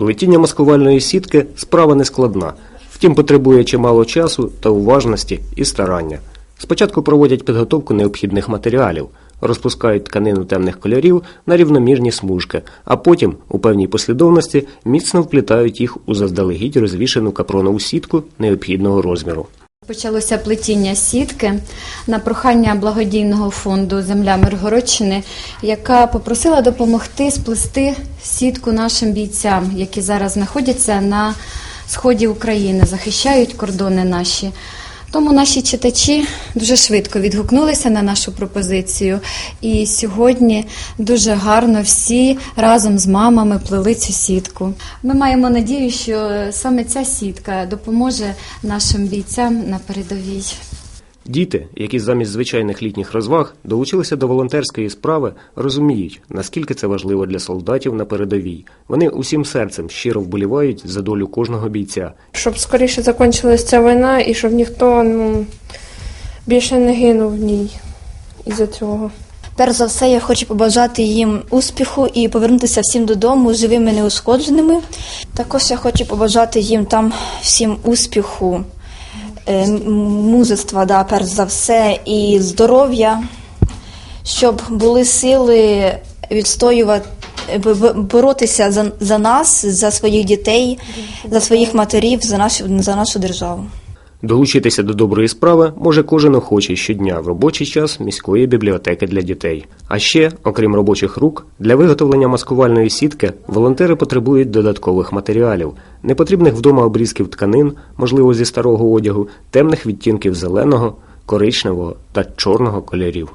Плетіння маскувальної сітки справа нескладна, втім потребує чимало часу та уважності і старання. Спочатку проводять підготовку необхідних матеріалів, розпускають тканину темних кольорів на рівномірні смужки, а потім у певній послідовності міцно вплітають їх у заздалегідь розвішену капронову сітку необхідного розміру. Почалося плетіння сітки на прохання благодійного фонду Земля Миргородщини, яка попросила допомогти сплести сітку нашим бійцям, які зараз знаходяться на сході України, захищають кордони наші. Тому наші читачі дуже швидко відгукнулися на нашу пропозицію, і сьогодні дуже гарно всі разом з мамами плели цю сітку. Ми маємо надію, що саме ця сітка допоможе нашим бійцям на передовій. Діти, які замість звичайних літніх розваг долучилися до волонтерської справи, розуміють, наскільки це важливо для солдатів на передовій. Вони усім серцем щиро вболівають за долю кожного бійця. щоб скоріше закінчилася ця війна і щоб ніхто ну, більше не гинув в ній із-за цього. Перш за все, я хочу побажати їм успіху і повернутися всім додому живими неушкодженими. Також я хочу побажати їм там всім успіху, мужества, да, перш за все, і здоров'я, щоб були сили відстоювати, боротися за, за нас, за своїх дітей, за своїх матерів, за нашу, за нашу державу. Долучитися до доброї справи може кожен охочий щодня в робочий час міської бібліотеки для дітей. А ще, окрім робочих рук, для виготовлення маскувальної сітки волонтери потребують додаткових матеріалів, непотрібних вдома обрізків тканин, можливо зі старого одягу, темних відтінків зеленого, коричневого та чорного кольорів.